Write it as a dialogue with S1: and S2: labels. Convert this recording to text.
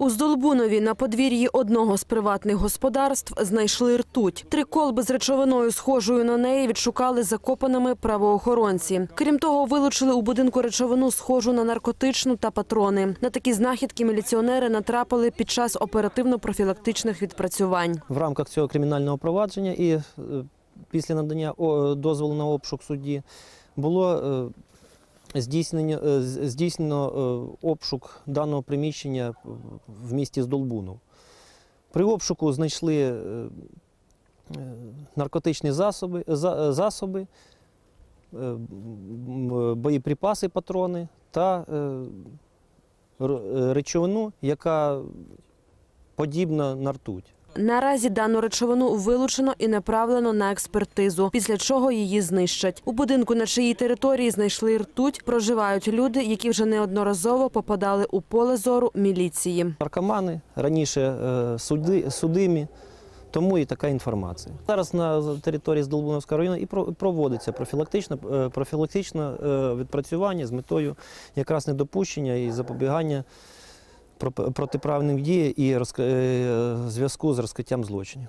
S1: У Здолбунові на подвір'ї одного з приватних господарств знайшли ртуть. Три колби з речовиною, схожою на неї, відшукали закопаними правоохоронці. Крім того, вилучили у будинку речовину, схожу на наркотичну та патрони. На такі знахідки міліціонери натрапили під час оперативно-профілактичних відпрацювань.
S2: В рамках цього кримінального провадження і е, після надання дозволу на обшук судді було е, здійснено, е, здійснено е, обшук даного приміщення в місті Здолбунов. При обшуку знайшли е, е, наркотичні засоби, засоби боєприпаси, патрони та речовину, яка подібна на ртуть.
S1: Наразі дану речовину вилучено і направлено на експертизу, після чого її знищать. У будинку, на чиїй території знайшли ртуть, проживають люди, які вже неодноразово попадали у поле зору міліції.
S2: наркомани, раніше е, суди, судимі, тому і така інформація. Зараз на території Здолбуновського району і про- проводиться профілактичне, профілактичне відпрацювання з метою якраз недопущення і запобігання протиправних дій і е, зв'язку з розкриттям злочинів.